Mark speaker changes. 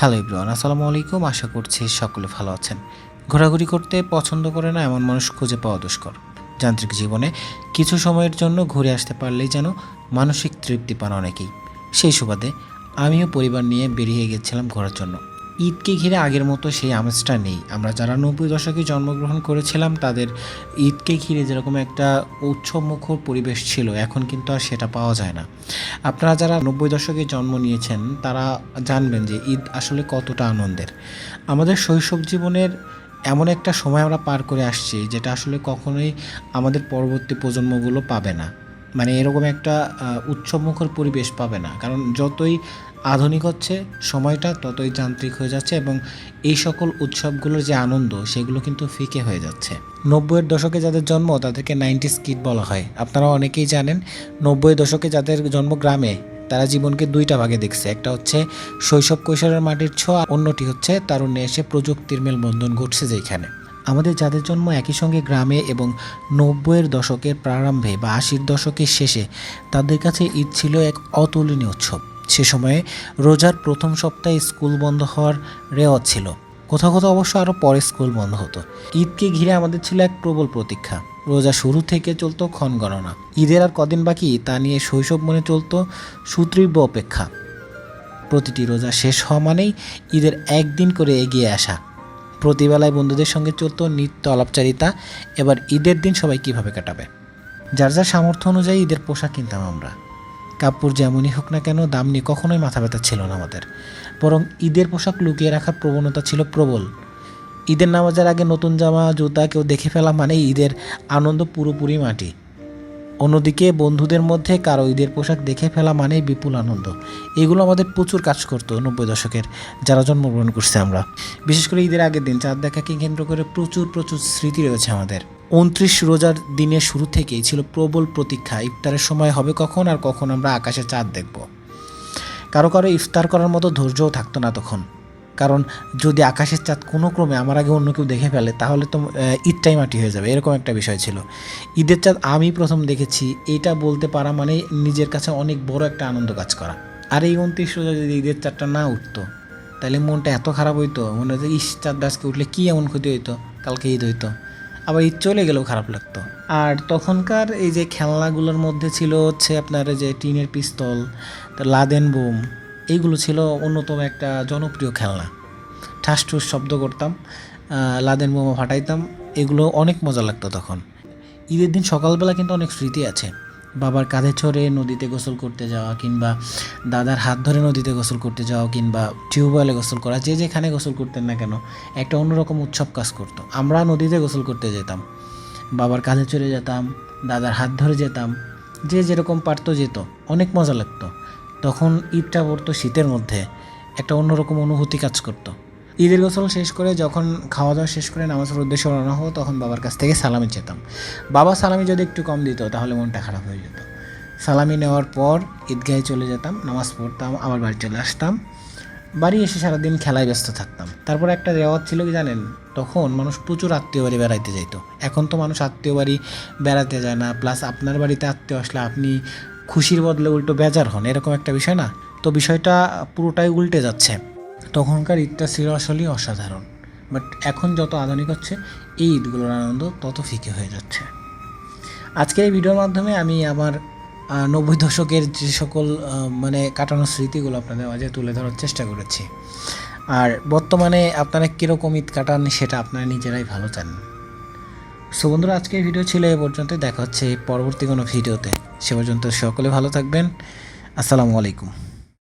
Speaker 1: Hello Ibran আসসালামু আলাইকুম। আশা করছি সকলে ভালো আছেন। ঘোরাঘুরি করতে পছন্দ করে না এমন মানুষ খুঁজে পাওয়া দুষ্কর। যান্ত্রিক জীবনে কিছু সময়ের জন্য ঘুরে আসতে পারলেই যেন মানসিক তৃপ্তি পান অনেকেই। সেই সুবাদে আমিও পরিবার নিয়ে বেরিয়ে গেছিলাম ঘোরার জন্য। ঈদকে ঘিরে আগের মতো সেই আমেজটা নেই। আমরা যারা নব্বই দশকে জন্মগ্রহণ করেছিলাম, তাদের ঈদকে ঘিরে যেরকম একটা উৎসবমুখর পরিবেশ ছিল, এখন কিন্তু আর সেটা পাওয়া যায় না। আপনারা যারা নব্বই দশকে জন্ম নিয়েছেন, তারা জানবেন যে ঈদ আসলে কতটা আনন্দের। আমাদের শৈশব জীবনের এমন একটা সময় আমরা পার করে আসছি, যেটা আসলে কখনোই আমাদের পরবর্তী প্রজন্মগুলো পাবে না। মানে এরকম একটা উৎসবমুখর পরিবেশ পাবে না। কারণ যতই আধুনিক হচ্ছে সময়টা, ততই যান্ত্রিক হয়ে যাচ্ছে এবং এই সকল উৎসবগুলোর যে আনন্দ, সেগুলো কিন্তু ফিকে হয়ে যাচ্ছে। নব্বইয়ের দশকে যাদের জন্ম, তাদেরকে নাইনটিস কিড বলা হয়। আপনারা অনেকেই জানেন নব্বই দশকে যাদের জন্ম গ্রামে, তারা জীবনকে দুইটা ভাগে দেখছে। একটা হচ্ছে শৈশব কৈশোরের মাটির ছোঁয়া, অন্যটি হচ্ছে তারুণ্যে এসে প্রযুক্তির মেলবন্ধন ঘটছে যেখানে আমাদের যাদের জন্ম একই সঙ্গে গ্রামে এবং নব্বইয়ের দশকের প্রারম্ভে বা আশির দশকের শেষে, তাদের কাছে ঈদ ছিল এক অতুলনীয় উৎসব। সে সময়ে রোজার প্রথম সপ্তাহে স্কুল বন্ধ হওয়ার রেওয়াজ ছিল। কোথাও কোথাও অবশ্য আরও পরে স্কুল বন্ধ হতো। ঈদকে ঘিরে আমাদের ছিল এক প্রবল প্রতীক্ষা। রোজা শুরু থেকে চলতো ক্ষণ গণনা। ঈদের আর কদিন বাকি তা নিয়ে শৈশব মনে চলতো সুতীব্র অপেক্ষা। প্রতিটি রোজা শেষ হওয়া মানেই ঈদের একদিন করে এগিয়ে আসা। প্রতিবেলায় বন্ধুদের সঙ্গে চলতো নিত্য আলাপচারিতা। এবার ঈদের দিন সবাই কীভাবে কাটাবে? যার যার সামর্থ্য অনুযায়ী ঈদের পোশাক কিনতাম আমরা। কাপড় যেমনই হোক না কেন, দাম নিয়ে কখনোই মাথা ব্যথা ছিল না আমাদের। বরং ঈদের পোশাক লুকিয়ে রাখার প্রবণতা ছিল প্রবল। ঈদের নামাজের আগে নতুন জামা, জুতা কেউ দেখে ফেলা মানে ঈদের আনন্দ পুরোপুরি মাটি। অন্যদিকে বন্ধুদের মধ্যে কারও ঈদের পোশাক দেখে ফেলা মানেই বিপুল আনন্দ। এগুলো আমাদের প্রচুর কাজ করতো নব্বই দশকের, যারা জন্মগ্রহণ করছে আমরা। বিশেষ করে ঈদের আগের দিন চাঁদ দেখাকে কেন্দ্র করে প্রচুর প্রচুর স্মৃতি রয়েছে আমাদের। উনত্রিশ রোজার দিনের শুরু থেকেই ছিল প্রবল প্রতীক্ষা, ইফতারের সময় হবে কখন আর কখন আমরা আকাশে চাঁদ দেখব। কারও কারও ইফতার করার মতো ধৈর্যও থাকতো না তখন। কারণ যদি আকাশের চাঁদ কোনো ক্রমে আমার আগে অন্য কেউ দেখে ফেলে, তাহলে তো ঈদটাই মাটি হয়ে যাবে। এরকম একটা বিষয় ছিল। ঈদের চাঁদ আমি প্রথম দেখেছি। এটা বলতে পারা মানে নিজের কাছে অনেক বড় একটা আনন্দ কাজ করা। আর এই উনত্রিশ রোজা যদি ঈদের চাঁদটা না উঠতো, তাহলে মনটা এত খারাপ হইতো। মনে হতো, ইস, চাঁদ আজকে উঠলে কী এমন ক্ষতি হইতো? কালকে ঈদ হইতো। আবার ঈদ চলে গেলেও খারাপ লাগতো। আর তখনকার এই যে খেলনাগুলোর মধ্যে ছিল হচ্ছে আপনার যে টিনের পিস্তল লাদেন বোম এইগুলো ছিল অন্যতম একটা জনপ্রিয় খেলনা। ঠাস ঠুস শব্দ করতাম লাদেন বোমা ফাটাইতাম, এগুলো অনেক মজা লাগতো তখন। ঈদের দিন সকালবেলা কিন্তু অনেক স্মৃতি আছে। বাবার কাঁধে চড়ে নদীতে গোসল করতে যাওয়া কিংবা দাদার হাত ধরে নদীতে গোসল করতে যাওয়া কিংবা টিউবওয়েলে গোসল করা, যে যেখানে গোসল করতেন না কেন, একটা অন্যরকম উৎসব কাজ করতো। আমরা নদীতে গোসল করতে যেতাম। বাবার কাঁধে চড়ে যেতাম, দাদার হাত ধরে যেতাম, যে যেরকম পারতো যেত, অনেক মজা লাগতো। তখন ঈদটা পড়তো শীতের মধ্যে। একটা অন্যরকম অনুভূতি কাজ করতো। ঈদের গোসল শেষ করে যখন খাওয়া দাওয়া শেষ করে নামাজের উদ্দেশ্যে রওনা হব, তখন বাবার কাছ থেকে সালামি চেতাম। বাবা সালামি যদি একটু কম দিত, তাহলে মনটা খারাপ হয়ে যেত। সালামি নেওয়ার পর ঈদগাহে চলে যেতাম, নামাজ পড়তাম, আবার বাড়ি চলে আসতাম। বাড়ি এসে সারাদিন খেলায় ব্যস্ত থাকতাম। তারপর একটা রেওয়াজ ছিল কি জানেন? তখন মানুষ প্রচুর আত্মীয় বাড়ি বেড়াইতে যেত এখন তো মানুষ আত্মীয় বাড়ি বেড়াতে যায় না, প্লাস আপনার বাড়িতে আত্মীয় আসলে আপনি খুশির বদলে উল্টো বেজার হন, এরকম একটা বিষয় না? তো বিষয়টা পুরোটাই উল্টে যাচ্ছে। তখনকার ঈদটা ছিল আসলেই অসাধারণ। বাট এখন যত আধুনিক হচ্ছে, এই ঈদগুলোর আনন্দ তত ফিকে হয়ে যাচ্ছে। আজকের এই ভিডিওর মাধ্যমে আমি আমার নব্বই দশকের যে সকল মানে কাটানো স্মৃতিগুলো আপনাদের মাঝে তুলে ধরার চেষ্টা করেছি। আর বর্তমানে আপনারা কীরকম ঈদ কাটান সেটা আপনারা নিজেরাই ভালো জানেন। সো বন্ধুরা আজকের ভিডিও ছিল এ পর্যন্ত দেখা হচ্ছে পরবর্তী কোনো ভিডিওতে। সে পর্যন্ত সকলে ভালো থাকবেন। আসসালামু আলাইকুম।